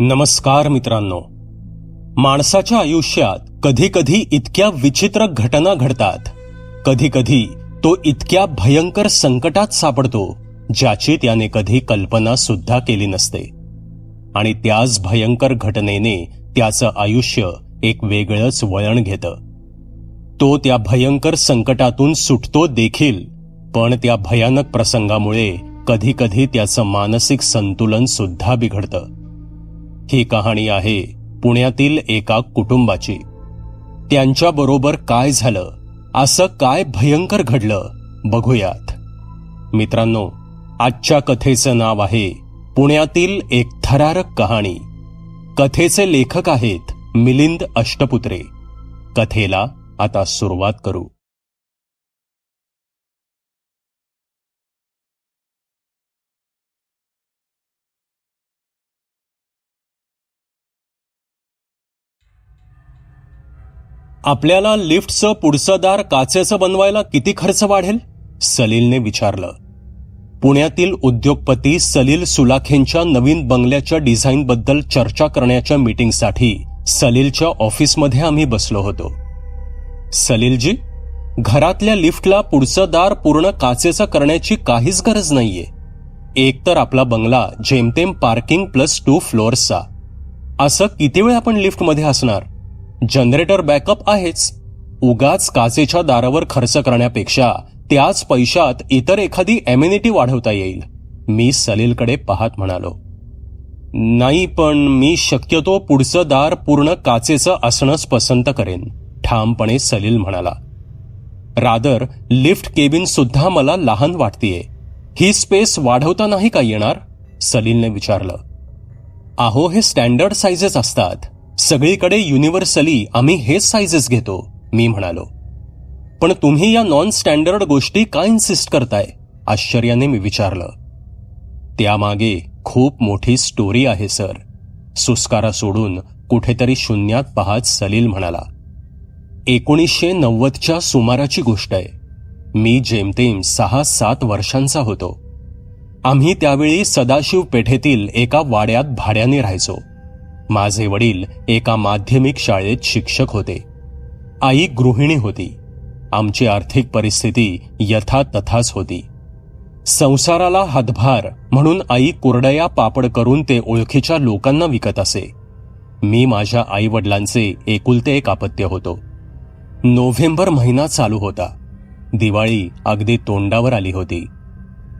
नमस्कार मित्रांनो. माणसाच्या आयुष्यात कधी कधी इतक्या विचित्र घटना घडतात. कधी कधी तो इतक्या भयंकर संकटात सापडतो ज्याची त्याने कधी कल्पना सुद्धा केली नसते. आणि त्याच भयंकर घटनेने त्याचं आयुष्य एक वेगळंच वळण घेतं. तो त्या भयंकर संकटातून सुटतो देखील पण त्या भयानक प्रसंगामुळे कधी कधी त्याचं मानसिक संतुलन सुद्धा बिघडतं. ही कहाणी आहे पुण्यातील एका कुटुंबाची. त्यांच्याबरोबर काय झालं असं काय भयंकर घडलं बघूयात. मित्रांनो आजच्या कथेचं नाव आहे पुण्यातील एक थरारक कहाणी. कथेचे लेखक आहेत मिलिंद अष्टपुत्रे. कथेला आता सुरुवात करू. आपल्याला लिफ्टचं पुढचं दार काचेचं बनवायला किती खर्च वाढेल? सलीलने विचारलं. पुण्यातील उद्योगपती सलील सुलाखेंच्या नवीन बंगल्याच्या डिझाईनबद्दल चर्चा करण्याच्या मीटिंगसाठी सलीलच्या ऑफिसमध्ये आम्ही बसलो होतो. सलीलजी घरातल्या लिफ्टला पुढचं दार पूर्ण काचेचं करण्याची काहीच गरज नाहीये. एक तर आपला बंगला जेमतेम पार्किंग प्लस टू फ्लोअर्सचा. असं किती वेळ आपण लिफ्टमध्ये असणार? जनरेटर बॅकअप आहेच. उगाच काचेच्या दारावर खर्च करण्यापेक्षा त्याच पैशात इतर एखादी एम्युनिटी वाढवता येईल. मी सलीलकडे पाहत म्हणालो. नाही पण मी शक्यतो पुढचं दार पूर्ण काचेचं असणंच पसंत करेन ठामपणे सलील म्हणाला. रादर लिफ्ट केबिन सुद्धा मला लहान वाटतीये. ही स्पेस वाढवता नाही का येणार? सलीलने विचारलं. अहो हे स्टँडर्ड साईजेस असतात. सगळीकडे युनिव्हर्सली आम्ही हेच साईजेस घेतो मी म्हणालो. पण तुम्ही या नॉन स्टँडर्ड गोष्टी का इन्सिस्ट करताय? आश्चर्याने मी विचारलं. त्यामागे खूप मोठी स्टोरी आहे सर सुस्कारा सोडून कुठेतरी शून्यात पाहत सलील म्हणाला एकोणीसशे नव्वदच्या सुमाराची गोष्ट आहे. मी जेमतेम सहा सात वर्षांचा होतो. आम्ही त्यावेळी सदाशिव पेठेतील एका वाड्यात भाड्याने राहायचो. माझे वडील एका माध्यमिक शाळेत शिक्षक होते. आई गृहिणी होती. आमची आर्थिक परिस्थिती यथातथाच होती. संसाराला हातभार म्हणून आई कुरडया पापड करून ते ओळखीच्या लोकांना विकत असे. मी माझ्या आई वडिलांचे एकुलते एक अपत्य होतो. नोव्हेंबर महिना चालू होता. दिवाळी अगदी तोंडावर आली होती.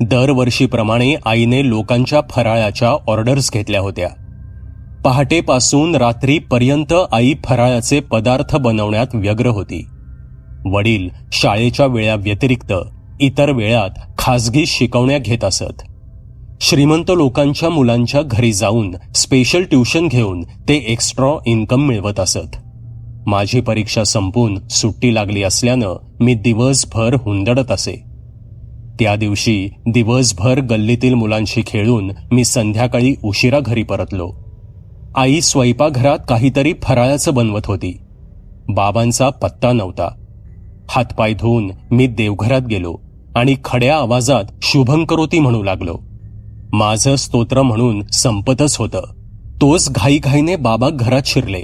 दरवर्षीप्रमाणे आईने लोकांच्या फराळाच्या ऑर्डर्स घेतल्या होत्या. पहाटेपासून रात्रीपर्यंत आई फराळाचे पदार्थ बनवण्यात व्यग्र होती. वडील शाळेच्या वेळा व्यतिरिक्त इतर वेळात खासगी शिकवण्या घेत असत. श्रीमंत लोकांच्या मुलांच्या घरी जाऊन स्पेशल ट्युशन घेऊन ते एक्स्ट्रा इन्कम मिळवत असत. माझी परीक्षा संपून सुट्टी लागली असल्यानं मी दिवसभर हुंदडत असे. त्या दिवशी दिवसभर गल्लीतील मुलांशी खेळून मी संध्याकाळी उशिरा घरी परतलो. आई स्वयंपाकघरात काहीतरी फराळाचं बनवत होती. बाबांचा पत्ता नव्हता. हातपाय धुवून मी देवघरात गेलो आणि खड्या आवाजात शुभंकरोती म्हणू लागलो. माझं स्तोत्र म्हणून संपतच होतं. तोच घाईघाईने बाबा घरात शिरले.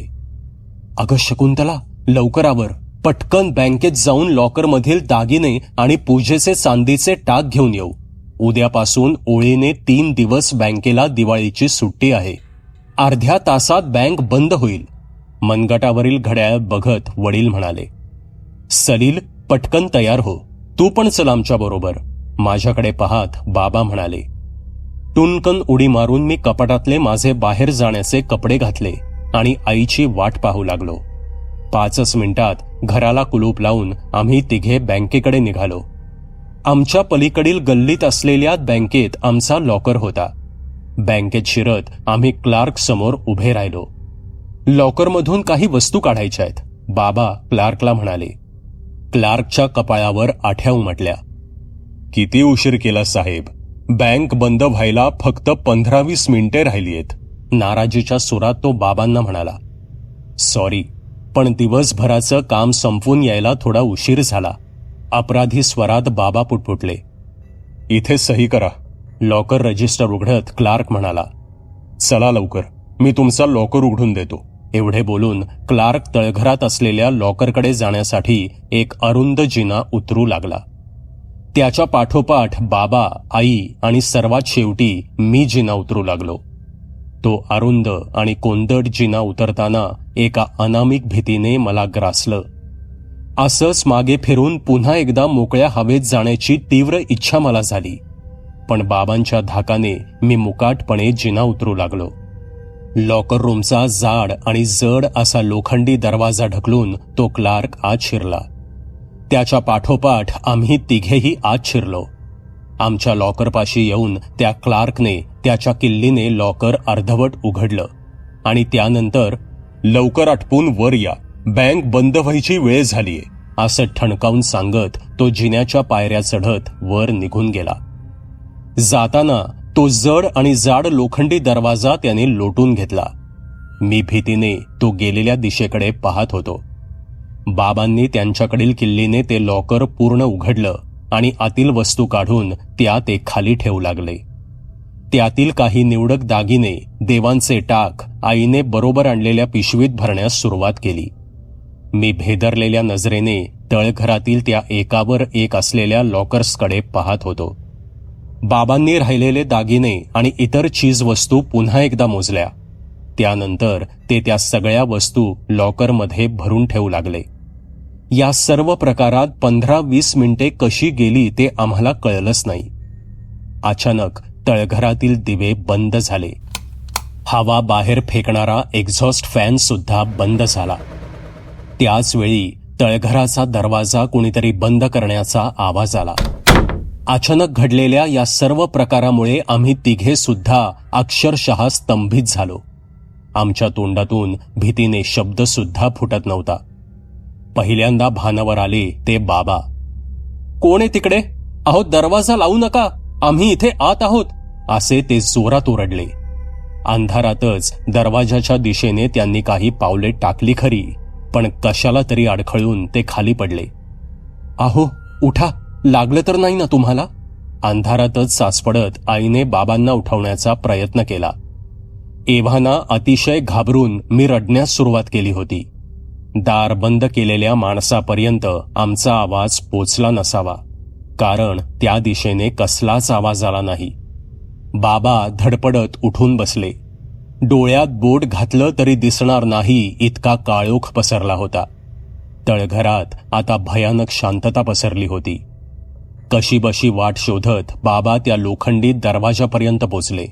अगं शकुंतला लवकर आवर. पटकन बँकेत जाऊन लॉकरमधील दागिने आणि पूजेचे चांदीचे टाक घेऊन येऊ. उद्यापासून ओळीने तीन दिवस बँकेला दिवाळीची सुट्टी आहे. अर्ध्या तासात बँक बंद होईल. मनगटावरील घड्याळ बघत वडील म्हणाले सलील पटकन तयार हो. तू पण चल आमच्या बरोबर. माझ्याकडे पाहत बाबा म्हणाले टुनकन उडी मारून मी कपाटातले माझे बाहेर जाण्याचे कपडे घातले आणि आईची वाट पाहू लागलो. पाचच मिनिटात घराला कुलूप लावून आम्ही तिघे बँकेकडे निघालो. आमच्या पलीकडील गल्लीत असलेल्या बँकेत आमचा लॉकर होता. बँकेत शिरत आम्ही क्लार्क समोर उभे राहिलो. लॉकरमधून काही वस्तू काढायच्या आहेत. बाबा क्लार्कला म्हणाले क्लार्कच्या कपाळावर आठ्या उमटल्या. किती उशीर केला साहेब? बँक बंद व्हायला फक्त पंधरा वीस मिनिटे आहेत. नाराजीच्या सुरात तो बाबांना म्हणाला सॉरी पण दिवसभराचं काम संपवून यायला थोडा उशीर झाला. अपराधी स्वरात बाबा पुटपुटले इथे सही करा. लॉकर रजिस्टर उघडत क्लार्क म्हणाला चला लवकर मी तुमचा लॉकर उघडून देतो. एवढे बोलून क्लार्क तळघरात असलेल्या लॉकरकडे जाण्यासाठी एक अरुंद जिना उतरू लागला. त्याच्या पाठोपाठ बाबा आई आणि सर्वात शेवटी मी जिना उतरू लागलो. तो अरुंद आणि कोंदट जिना उतरताना एका अनामिक भीतीने मला ग्रासलं. असंच मागे फिरून पुन्हा एकदा मोकळ्या हवेत जाण्याची तीव्र इच्छा मला झाली. पण बाबांच्या धाकाने मी मुकाटपणे जिना उतरू लागलो. लॉकर रूमचा जाड आणि जड असा लोखंडी दरवाजा ढकलून तो क्लार्क आत शिरला. त्याच्या पाठोपाठ आम्ही तिघेही आत शिरलो. आमच्या लॉकरपाशी येऊन त्या क्लार्कने त्याच्या किल्लीने लॉकर अर्धवट उघडलं आणि त्यानंतर लवकर आटपून वर या. बँक बंद व्हायची वेळ झालीये असं ठणकावून सांगत तो जिन्याच्या पायऱ्या चढत वर निघून गेला. जाताना तो जड आणि जाड लोखंडी दरवाजा त्याने लोटून घेतला. मी भीतीने तो गेलेल्या दिशेकडे पाहत होतो. बाबांनी त्यांच्याकडील किल्लीने ते लॉकर पूर्ण उघडलं आणि आतील वस्तू काढून त्या ते खाली ठेवू लागले. त्यातील काही निवडक दागिने देवांचे टाक आईने बरोबर आणलेल्या पिशवीत भरण्यास सुरुवात केली. मी भेदरलेल्या नजरेने तळघरातील त्या एकावर एक असलेल्या लॉकर्सकडे पाहत होतो. बाबांनी राहिलेले दागिने आणि इतर चीज वस्तू पुन्हा एकदा मोजल्या. त्यानंतर ते त्या सगळ्या वस्तू लॉकरमध्ये भरून ठेवू लागले. या सर्व प्रकारात पंधरा वीस मिनिटे कशी गेली ते आम्हाला कळलंच नाही. अचानक तळघरातील दिवे बंद झाले. हवा बाहेर फेकणारा एक्झॉस्ट फॅन सुद्धा बंद झाला. त्याच वेळी तळघराचा दरवाजा कुणीतरी बंद करण्याचा आवाज आला. अचानक घडलेल्या या सर्व प्रकारामुळे आम्ही तिघे सुद्धा अक्षरशः स्तंभित झालो. आमच्या तोंडातून भीतीने शब्द सुद्धा फुटत नव्हता. पहिल्यांदा भानावर आले ते बाबा. कोण आहे तिकडे? अहो दरवाजा लावू नका. आम्ही इथे आत आहोत असे ते जोरात ओरडले. अंधारातच दरवाजाच्या दिशेने त्यांनी काही पावले टाकली खरी पण कशाला तरी अडखळून ते खाली पडले. आहो उठा. लागलं तर नाही ना तुम्हाला? अंधारातच सासपडत आईने बाबांना उठवण्याचा प्रयत्न केला. एव्हाना अतिशय घाबरून मी रडण्यास सुरुवात केली होती. दार बंद केलेल्या माणसापर्यंत आमचा आवाज पोचला नसावा कारण त्या दिशेने कसलाच आवाज आला नाही. बाबा धडपडत उठून बसले. डोळ्यात बोट घातलं तरी दिसणार नाही इतका काळोख पसरला होता. तळघरात आता भयानक शांतता पसरली होती. कशीबशी वाट शोधत बाबा त्या लोखंडी दरवाजापर्यंत पोचले.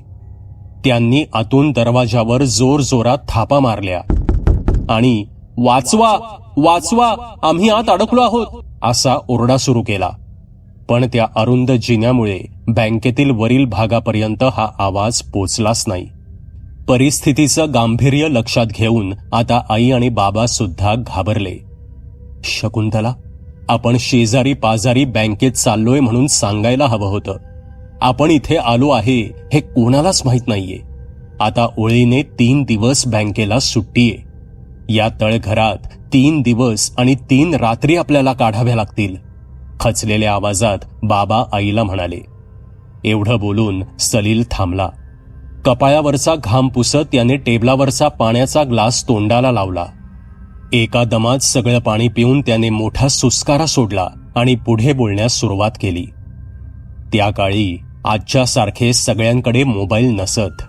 त्यांनी आतून दरवाजावर जोर जोरात थापा मारल्या. आणि वाचवा वाचवा आम्ही आत अडकलो आहोत असा ओरडा सुरू केला. पण त्या अरुंद जिन्यामुळे बँकेतील वरील भागापर्यंत हा आवाज पोचलाच नाही. परिस्थितीचं गांभीर्य लक्षात घेऊन आता आई आणि बाबा सुद्धा घाबरले. शकुंतला आपण शेजारी पाजारी बँकेत चाललोय म्हणून सांगायला हवं होतं. आपण इथे आलो आहे हे कोणालाच माहीत नाहीये. आता ओळीने तीन दिवस बँकेला सुट्टीये. या तळघरात तीन दिवस आणि तीन रात्री आपल्याला काढाव्या लागतील. खचलेल्या आवाजात बाबा आईला म्हणाले. एवढं बोलून सलील थांबला. कपाळावरचा घाम पुसत त्याने टेबलावरचा पाण्याचा ग्लास तोंडाला लावला. एका दमात सगळं पाणी पिऊन त्याने मोठा सुस्कारा सोडला आणि पुढे बोलण्यास सुरुवात केली. त्या काळी आजच्यासारखे सगळ्यांकडे मोबाईल नसत.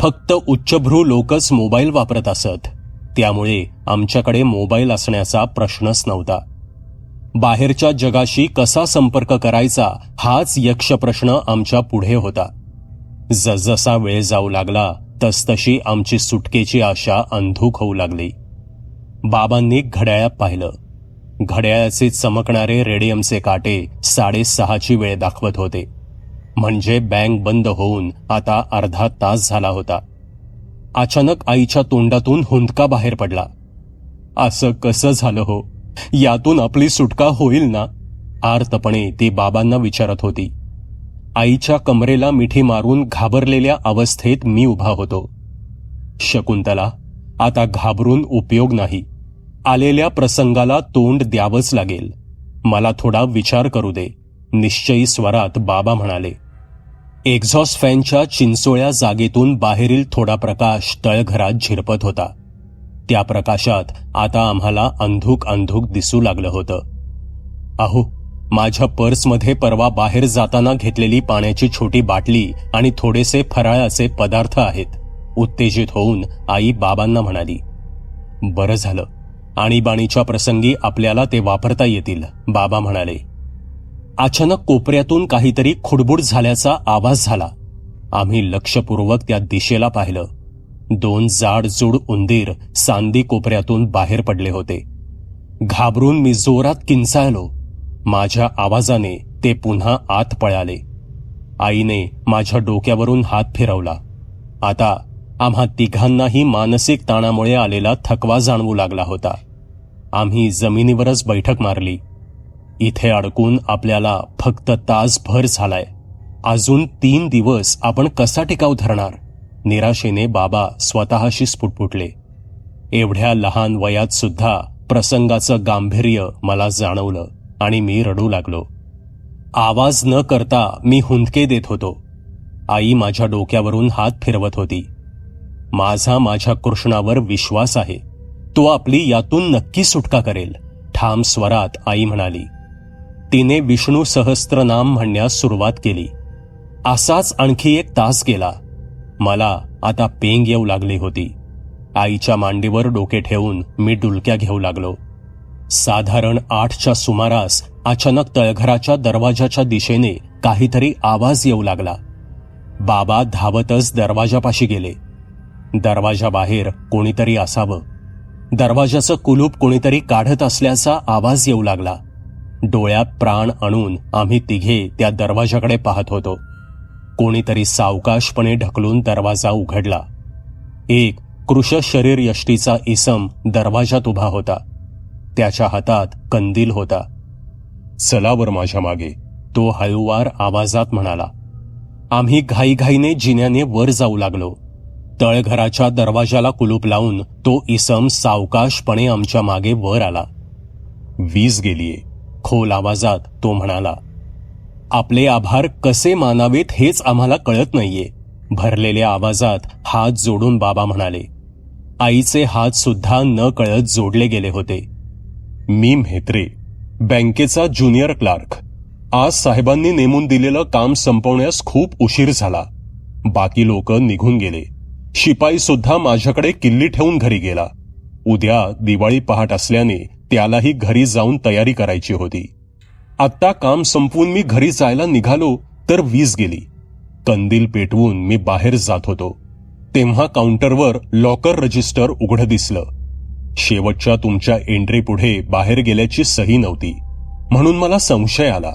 फक्त उच्चभ्रू लोकच मोबाईल वापरत असत. त्यामुळे आमच्याकडे मोबाईल असण्याचा प्रश्नच नव्हता. बाहेरच्या जगाशी कसा संपर्क करायचा हाच यक्ष प्रश्न आमच्या पुढे होता. जसजसा वेळ जाऊ लागला तसतशी आमची सुटकेची आशा अंधूक होऊ लागली. बाबांनी घड्याळात पाहिलं. घड्याळाचे चमकणारे रेडियमचे काटे साडेसहाची वेळ दाखवत होते. म्हणजे बँक बंद होऊन आता अर्धा तास झाला होता. अचानक आईच्या तोंडातून हुंदका बाहेर पडला. असं कसं झालं हो? यातून आपली सुटका होईल ना? आर्तपणे ती बाबांना विचारत होती. आईच्या कमरेला मिठी मारून घाबरलेल्या अवस्थेत मी उभा होतो. शकुंतला आता घाबरून उपयोग नाही. आलेल्या प्रसंगाला तोंड द्यावंच लागेल. मला थोडा विचार करू दे निश्चयी स्वरात बाबा म्हणाले. एक्झॉस्ट फॅनच्या चिंचोळ्या जागेतून बाहेरील थोडा प्रकाश तळघरात झिरपत होता. त्या प्रकाशात आता आम्हाला अंधुक अंधुक दिसू लागलं होतं. अहो माझ्या पर्समध्ये परवा बाहेर जाताना घेतलेली पाण्याची छोटी बाटली आणि थोडेसे फराळाचे पदार्थ आहेत उत्तेजित होऊन आई बाबांना म्हणाली. बरं झालं. आणीबाणीच्या प्रसंगी आपल्याला ते वापरता येतील. बाबा म्हणाले अचानक कोपऱ्यातून काहीतरी खुडबुड झाल्याचा आवाज झाला. आम्ही लक्षपूर्वक त्या दिशेला पाहिलं. दोन जाडजूड उंदीर सांदी कोपऱ्यातून बाहेर पडले होते. घाबरून मी जोरात किंचाळलो. माझ्या आवाजाने ते पुन्हा आत पळाले. आईने माझ्या डोक्यावरून हात फिरवला. आता आम्हा तिघांनाही मानसिक ताणामुळे आलेला थकवा जाणवू लागला होता. आम्ही जमिनीवरच बैठक मारली. इथे अडकून आपल्याला फक्त तासभर झालाय. अजून तीन दिवस आपण कसा टिकाव धरणार? निराशेने बाबा स्वतःशी स्फुटफुटले एवढ्या लहान वयात सुद्धा प्रसंगाचं गांभीर्य मला जाणवलं आणि मी रडू लागलो. आवाज न करता मी हुंदके देत होतो. आई माझ्या डोक्यावरून हात फिरवत होती. माझा माझ्या कृष्णावर विश्वास आहे. तो आपली यातून नक्की सुटका करेल ठाम स्वरात आई म्हणाली. तिने विष्णू सहस्त्रनाम म्हणण्यास सुरुवात केली. असाच आणखी एक तास गेला. मला आता पेंग येऊ लागली होती. आईच्या मांडीवर डोके ठेवून मी डुलक्या घेऊ लागलो. साधारण आठच्या सुमारास अचानक तळघराच्या दरवाजाच्या दिशेने काहीतरी आवाज येऊ लागला. बाबा धावतच दरवाजापाशी गेले. दरवाजाबाहेर कोणीतरी असावं. दरवाजाचं कुलूप कोणीतरी काढत असल्याचा आवाज येऊ लागला. डोळ्यात प्राण आणून आम्ही तिघे त्या दरवाजाकडे पाहत होतो. कोणीतरी सावकाशपणे ढकलून दरवाजा उघडला. एक कृश शरीर यष्टीचा इसम दरवाजात उभा होता. त्याच्या हातात कंदील होता. चलावर माझ्या मागे तो हळूवार आवाजात म्हणाला. आम्ही घाईघाईने जिन्याने वर जाऊ लागलो. तळघराच्या दरवाजाला कुलूप लावून तो इसम सावकाशपणे आमच्या मागे वर आला. वीज गेलीये. खोल आवाजात तो म्हणाला आपले आभार कसे मानावेत हेच आम्हाला कळत नाहीये. भरलेल्या आवाजात हात जोडून बाबा म्हणाले आईचे हात सुद्धा न कळत जोडले गेले होते. मी म्हेत्रे बँकेचा ज्युनियर क्लार्क. आज साहेबांनी नेमून दिलेलं काम संपवण्यास खूप उशीर झाला. बाकी लोक निघून गेले. शिपाई सुद्धा माझ्याकडे किल्ली ठेवून घरी गेला. उद्या दिवाळी पहाट असल्याने त्यालाही घरी जाऊन तयारी करायची होती. आत्ता काम संपवून मी घरी जायला निघालो तर वीज गेली. कंदील पेटवून मी बाहेर जात होतो. तेव्हा काउंटरवर लॉकर रजिस्टर उघडं दिसलं. शेवटच्या तुमच्या एंट्री पुढे बाहेर गेल्याची सही नव्हती. म्हणून मला संशय आला.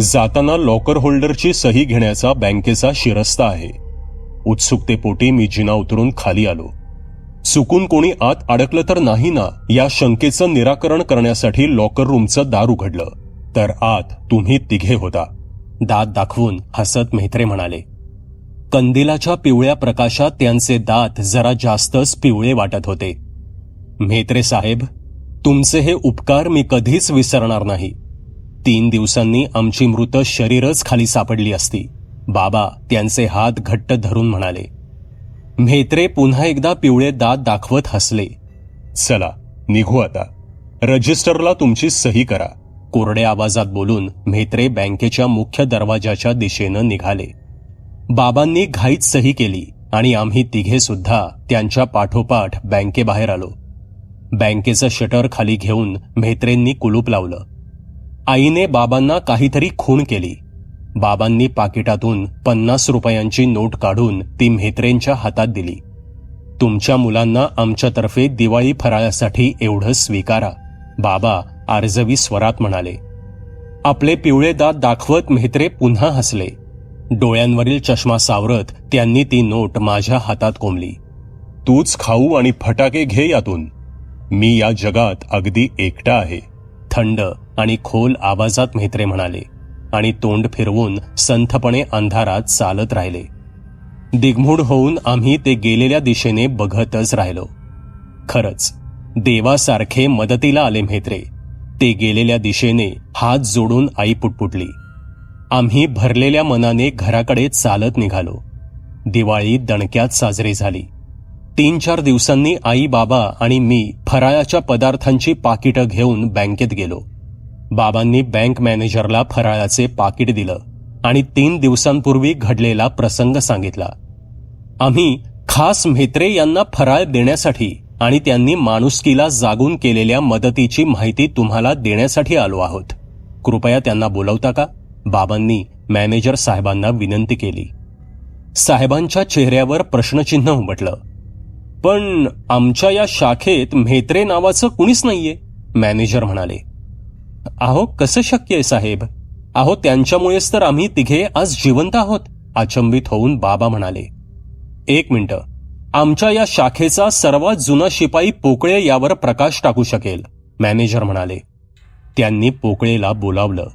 जाताना लॉकर होल्डरची सही घेण्याचा बँकेचा शिरस्ता आहे. उत्सुकतेपोटी मी जिना उतरून खाली आलो. चुकून कोणी आत अडकलं तर नाही ना या शंकेचं निराकरण करण्यासाठी लॉकर रूमचं दार उघडलं. तर आत तुम्ही तिघे होता. दात दाखवून हसत मेहत्रे म्हणाले कंदिलाच्या पिवळ्या प्रकाशात त्यांचे दात जरा जास्तच पिवळे वाटत होते. मेहत्रे साहेब तुमचे हे उपकार मी कधीच विसरणार नाही. तीन दिवसांनी आमची मृत शरीरच खाली सापडली असती. बाबा त्यांचे हात घट्ट धरून म्हणाले म्हेत्रे पुन्हा एकदा पिवळे दात दाखवत हसले. चला निघू आता. रजिस्टरला तुमची सही करा. कोरड्या आवाजात बोलून म्हेत्रे बँकेच्या मुख्य दरवाजाच्या दिशेनं निघाले. बाबांनी घाईत सही केली आणि आम्ही तिघे सुद्धा त्यांच्या पाठोपाठ बँकेबाहेर आलो. बँकेचं शटर खाली घेऊन म्हेत्रेंनी कुलूप लावलं. आईने बाबांना काहीतरी खूण केली. बाबांनी पाकिटातून पन्नास रुपयांची नोट काढून ती म्हेत्रेंच्या हातात दिली. तुमच्या मुलांना आमच्यातर्फे दिवाळी फराळासाठी एवढं स्वीकारा बाबा आर्जवी स्वरात म्हणाले. आपले पिवळे दात दाखवत म्हेत्रे पुन्हा हसले. डोळ्यांवरील चष्मा सावरत त्यांनी ती नोट माझ्या हातात कोंबली. तूच खाऊ आणि फटाके घे यातून. मी या जगात अगदी एकटा आहे थंड आणि खोल आवाजात म्हेत्रे म्हणाले. आणि तोंड फिरवून संथपणे अंधारात चालत राहिले. दिग्मूढ होऊन आम्ही ते गेलेल्या दिशेने बघतच राहिलो. खरंच देवासारखे मदतीला आले म्हेत्रे. ते गेलेल्या दिशेने हात जोडून आई पुटपुटली. आम्ही भरलेल्या मनाने घराकडे चालत निघालो. दिवाळी दणक्यात साजरी झाली. तीन चार दिवसांनी आई बाबा आणि मी फराळाच्या पदार्थांची पाकिटं घेऊन बँकेत गेलो. बाबांनी बँक मॅनेजरला फराळाचे पाकिट दिलं आणि तीन दिवसांपूर्वी घडलेला प्रसंग सांगितला. आम्ही खास म्हेत्रे यांना फराळ देण्यासाठी आणि त्यांनी माणुसकीला जागून केलेल्या मदतीची माहिती तुम्हाला देण्यासाठी आलो आहोत. कृपया त्यांना बोलवता का? बाबांनी मॅनेजर साहेबांना विनंती केली. साहेबांच्या चेहऱ्यावर प्रश्नचिन्ह उमटलं. पण आमच्या या शाखेत म्हेत्रे नावाचं कुणीच नाहीये मॅनेजर म्हणाले. अहो कसं शक्य आहे साहेब? अहो त्यांच्यामुळेच तर आम्ही तिघे आज जिवंत आहोत अचंबित होऊन बाबा म्हणाले. एक मिनिटं. आमच्या या शाखेचा सर्वात जुना शिपाई पोकळे यावर प्रकाश टाकू शकेल मॅनेजर म्हणाले. त्यांनी पोकळेला बोलावलं.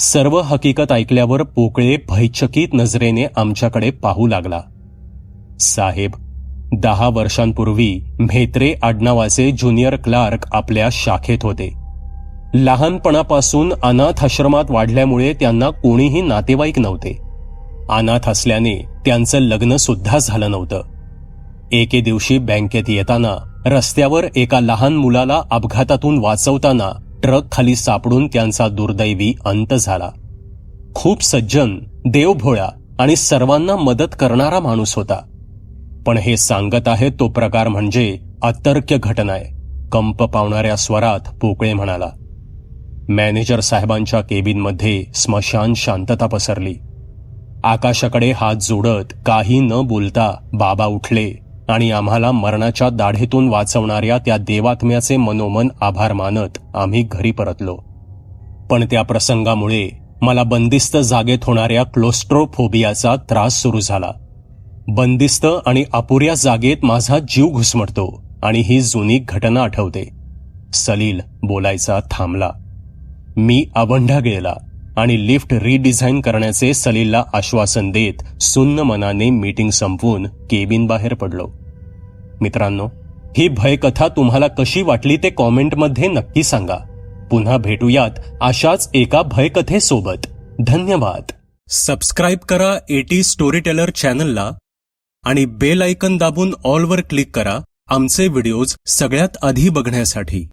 सर्व हकीकत ऐकल्यावर पोकळे भयचकित नजरेने आमच्याकडे पाहू लागला. साहेब दहा वर्षांपूर्वी म्हेत्रे आडनावाचे ज्युनियर क्लार्क आपल्या शाखेत होते. लहानपणापासून अनाथ आश्रमात वाढल्यामुळे त्यांना कोणीही नातेवाईक नव्हते. अनाथ असल्याने त्यांचं लग्न सुद्धा झालं नव्हतं. एके दिवशी बँकेत येताना रस्त्यावर एका लहान मुलाला अपघातातून वाचवताना ट्रक खाली सापडून त्यांचा दुर्दैवी अंत झाला. खूप सज्जन देवभोळा आणि सर्वांना मदत करणारा माणूस होता. पण हे सांगत आहे तो प्रकार म्हणजे अतर्क्य घटना आहे कंप पावणाऱ्या स्वरात पोकळे म्हणाला. मॅनेजर साहेबांच्या केबिनमध्ये स्मशान शांतता पसरली. आकाशाकडे हात जोडत काही न बोलता बाबा उठले आणि आम्हाला मरणाच्या दाढेतून वाचवणाऱ्या त्या देवात्म्याचे मनोमन आभार मानत आम्ही घरी परतलो. पण त्या प्रसंगामुळे मला बंदिस्त जागेत होणाऱ्या क्लोस्ट्रोफोबियाचा त्रास सुरू झाला. बंदिस्त आणि अपुऱ्या जागेत माझा जीव घुसमटतो आणि ही जुनी घटना आठवते. सलील बोलायचा थांबला. मी अवंढा गेला आणि लिफ्ट रिडिझाईन करण्याचे सलीलला आश्वासन देत सुन्न मनाने मीटिंग संपवून केबिन बाहेर पडलो. मित्रांनो ही भयकथा तुम्हाला कशी वाटली ते कॉमेंटमध्ये नक्की सांगा. पुन्हा भेटूयात अशाच एका भयकथेसोबत. धन्यवाद. सबस्क्राईब करा एटी स्टोरी टेलर चॅनलला आणि बेल आयकन दाबून ऑलवर क्लिक करा. आमचे व्हिडिओज सगळ्यात आधी बघण्यासाठी.